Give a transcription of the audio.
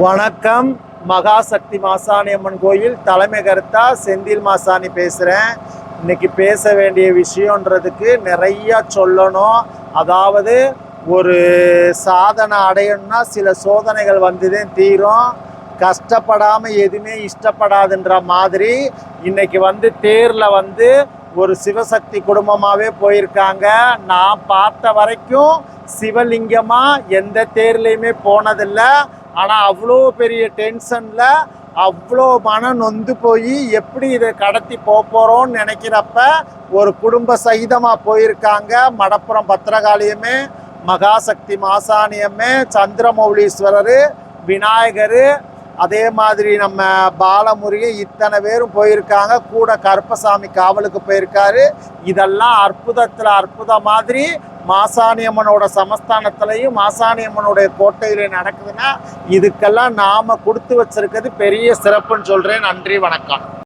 வணக்கம். மகாசக்தி மாசாணி அம்மன் கோயில் தலைமை கருத்தா செந்தில் மாசாணி பேசுகிறேன் இன்னைக்கு பேச வேண்டிய விஷயன்றதுக்கு நிறைய சொல்லணும். அதாவது ஒரு சாதனை அடையணும்னா சில சோதனைகள் வந்துதான் தீரும். கஷ்டப்படாமல் எதுவுமே இஷ்டப்படாதுன்ற மாதிரி இன்னைக்கு வந்து தேரில் வந்து ஒரு சிவசக்தி குடும்பமாகவே போயிருக்காங்க. நான் பார்த்த வரைக்கும் சிவலிங்கமாக எந்த தேர்லையுமே போனதில்லை. ஆனால் அவ்வளோ பெரிய டென்ஷனில் அவ்வளோ மனம் நொந்து போய் எப்படி இதை கடத்தி போக போகிறோம்னு நினைக்கிறப்ப ஒரு குடும்ப சகிதமாக போயிருக்காங்க. மடப்புறம் பத்திரகாளியமே மகாசக்தி மாசாணியம்மே சந்திரமௌலீஸ்வரர் விநாயகர் அதே மாதிரி நம்ம பாலமுருகன் இத்தனை பேரும் போயிருக்காங்க. கூட கருப்பசாமி காவலுக்கு போயிருக்காரு. இதெல்லாம் அற்புதத்தில் அற்புதம் மாதிரி மாசாணியம்மனோட சமஸ்தானத்திலையும் மாசாணியம்மனுடைய கோட்டையிலையும் நடக்குதுன்னா இதுக்கெல்லாம் நாம கொடுத்து வச்சிருக்கிறது பெரிய சிறப்புன்னு சொல்றேன். நன்றி வணக்கம்.